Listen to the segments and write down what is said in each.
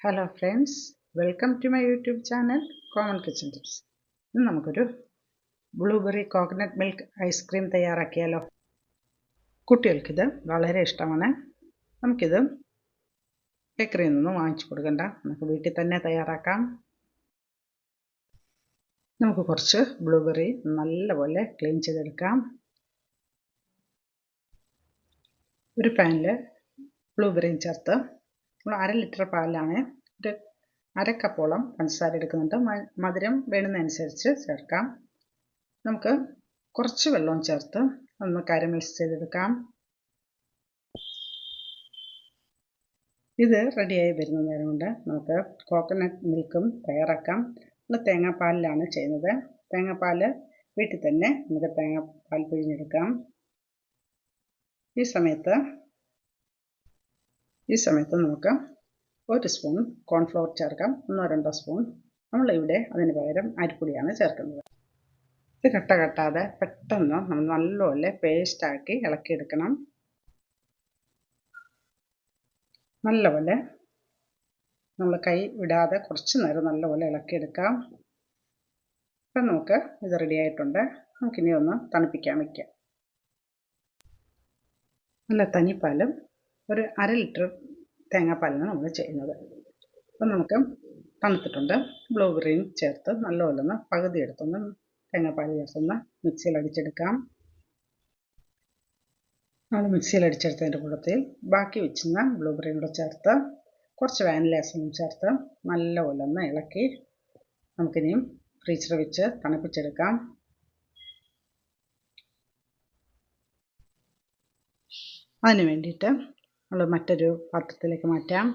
Hello friends welcome to my YouTube channel common kitchen tips ഇന്ന് നമുക്കൊരു blueberry coconut milk ice cream തയ്യാറാക്കിയാലോ. കുട്ടികൾക്കിത് വളരെ ഇഷ്ടമാണ്. നമുക്കിത് ബേക്കറിയിൽ നിന്നും വാങ്ങിച്ചു കൊടുക്കണ്ട. നമുക്ക് വീട്ടിൽ തന്നെ തയ്യാറാക്കാം. നമുക്ക് കുറച്ച് ബ്ലൂബെറി നല്ലപോലെ ക്ലീൻ ചെയ്തെടുക്കാം. ഒരു പാനിൽ ബ്ലൂബെറിയും ചേർത്ത് നമ്മൾ അര ലിറ്റർ പാലിലാണ് ഒരു അര കപ്പോളം പഞ്ചസാര എടുക്കുന്നുണ്ട്. മധുരം വേണുന്നതനുസരിച്ച് ചേർക്കാം. നമുക്ക് കുറച്ച് വെള്ളവും ചേർത്ത് ഒന്ന് കാരമൈസ് ചെയ്തെടുക്കാം. ഇത് റെഡിയായി വരുന്ന നേരം കൊണ്ട് നമുക്ക് കോക്കനട്ട് മിൽക്കും തയ്യാറാക്കാം. നമ്മൾ തേങ്ങാപ്പാലിലാണ് ചെയ്യുന്നത്. തേങ്ങാപ്പാൽ വീട്ടിൽ തന്നെ നമുക്ക് തേങ്ങാപ്പാൽ പിഴിഞ്ഞെടുക്കാം. ഈ സമയത്ത് ഈ സമയത്ത് നമുക്ക് ഒരു സ്പൂൺ കോൺഫ്ലവർ ചേർക്കാം. ഒന്നോ രണ്ടോ സ്പൂൺ നമ്മളിവിടെ അതിന് പകരം അരിപ്പൊടിയാണ് ചേർക്കുന്നത്. ഇത് കട്ട കട്ടാതെ പെട്ടെന്ന് നമ്മൾ നല്ലപോലെ പേസ്റ്റാക്കി ഇളക്കിയെടുക്കണം. നല്ലപോലെ നമ്മൾ കൈ വിടാതെ കുറച്ച് നേരം നല്ലപോലെ ഇളക്കിയെടുക്കാം. ഇപ്പം നമുക്ക് ഇത് റെഡി ആയിട്ടുണ്ട്. നമുക്കിനി ഒന്ന് തണുപ്പിക്കാൻ വയ്ക്കാം നല്ല തനിപ്പാലും ഒരു അര ലിറ്റർ തേങ്ങാപ്പാലാണ് നമ്മൾ ചെയ്യുന്നത്. അപ്പം നമുക്ക് തണുത്തിട്ടുണ്ട്. ബ്ലൂബെറിയും ചേർത്ത് നല്ലപോലെ ഒന്ന് പകുതി എടുത്തൊന്ന് തേങ്ങാപ്പാൽ ചേർത്തൊന്ന് മിക്സിയിൽ അടിച്ചെടുക്കാം. നമ്മൾ മിക്സിയിൽ അടിച്ചെടുത്തതിന്റെ കൂട്ടത്തിൽ ബാക്കി വെച്ചിരുന്ന ബ്ലൂബെറിയും കൂടെ ചേർത്ത് കുറച്ച് വാനില എസനും ചേർത്ത് നല്ലപോലെ ഒന്ന് ഇളക്കി നമുക്കിനിയും ഫ്രീസർ വെച്ച് തണുപ്പിച്ചെടുക്കാം. അതിന് വേണ്ടിയിട്ട് നമ്മൾ മറ്റൊരു പാത്രത്തിലേക്ക് മാറ്റാം.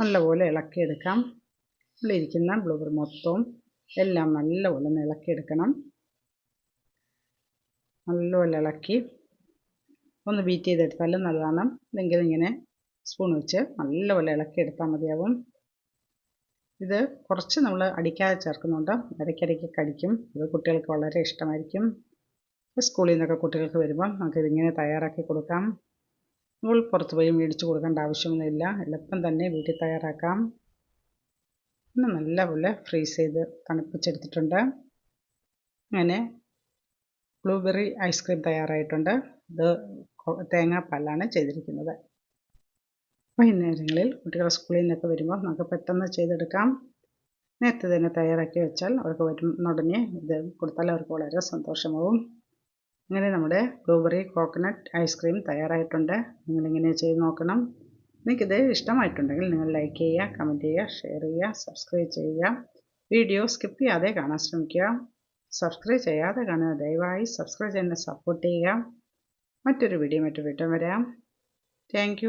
നല്ലപോലെ ഇളക്കിയെടുക്കാം. ഉള്ളിരിക്കുന്ന ബ്ലൂബെറി മൊത്തവും എല്ലാം നല്ലപോലെ ഒന്ന് ഇളക്കിയെടുക്കണം. നല്ലപോലെ ഇളക്കി ഒന്ന് ബീറ്റ് ചെയ്തെടുത്താലും നല്ലതാണ്. അല്ലെങ്കിൽ ഇങ്ങനെ സ്പൂൺ വെച്ച് നല്ലപോലെ ഇളക്കിയെടുത്താൽ മതിയാവും. ഇത് കുറച്ച് നമ്മൾ അടിക്കാതെ ചേർക്കുന്നുണ്ട് ഇടയ്ക്കിടയ്ക്ക് കടിക്കും. ഇത് കുട്ടികൾക്ക് വളരെ ഇഷ്ടമായിരിക്കും. സ്കൂളിൽ നിന്നൊക്കെ കുട്ടികൾക്ക് വരുമ്പം നമുക്കിതിങ്ങനെ തയ്യാറാക്കി കൊടുക്കാം. നമ്മൾ പുറത്ത് പോയി മേടിച്ച് കൊടുക്കേണ്ട ആവശ്യമൊന്നുമില്ല. എളുപ്പം തന്നെ വീട്ടിൽ തയ്യാറാക്കാം. ഇന്ന് നല്ലപോലെ ഫ്രീസ് ചെയ്ത് തണുപ്പിച്ചെടുത്തിട്ടുണ്ട്. അങ്ങനെ ബ്ലൂബെറി ഐസ്ക്രീം തയ്യാറായിട്ടുണ്ട്. ഇത് തേങ്ങാപ്പാലാണ് ചെയ്തിരിക്കുന്നത്. വൈകുന്നേരങ്ങളിൽ കുട്ടികൾ സ്കൂളിൽ നിന്നൊക്കെ വരുമ്പോൾ നമുക്ക് പെട്ടെന്ന് ചെയ്തെടുക്കാം. നേരത്തെ തന്നെ തയ്യാറാക്കി വെച്ചാൽ അവർക്ക് വരുന്ന ഉടനെ ഇത് കൊടുത്താൽ അവർക്ക് വളരെ സന്തോഷമാവും. അങ്ങനെ നമ്മുടെ ബ്ലൂബെറി കോക്കനട്ട് ഐസ്ക്രീം തയ്യാറായിട്ടുണ്ട്. നിങ്ങളിങ്ങനെ ചെയ്ത് നോക്കണം. നിങ്ങൾക്കിത് ഇഷ്ടമായിട്ടുണ്ടെങ്കിൽ നിങ്ങൾ ലൈക്ക് ചെയ്യുക കമന്റ് ചെയ്യുക ഷെയർ ചെയ്യുക സബ്സ്ക്രൈബ് ചെയ്യുക. വീഡിയോ സ്കിപ്പ് ചെയ്യാതെ കാണാൻ ശ്രമിക്കുക. സബ്സ്ക്രൈബ് ചെയ്യാതെ കാണുക ദയവായി സബ്സ്ക്രൈബ് ചെയ്യുന്ന സപ്പോർട്ട് ചെയ്യുക. മറ്റൊരു വീഡിയോ മറ്റു വീണ്ടും വരാം. താങ്ക്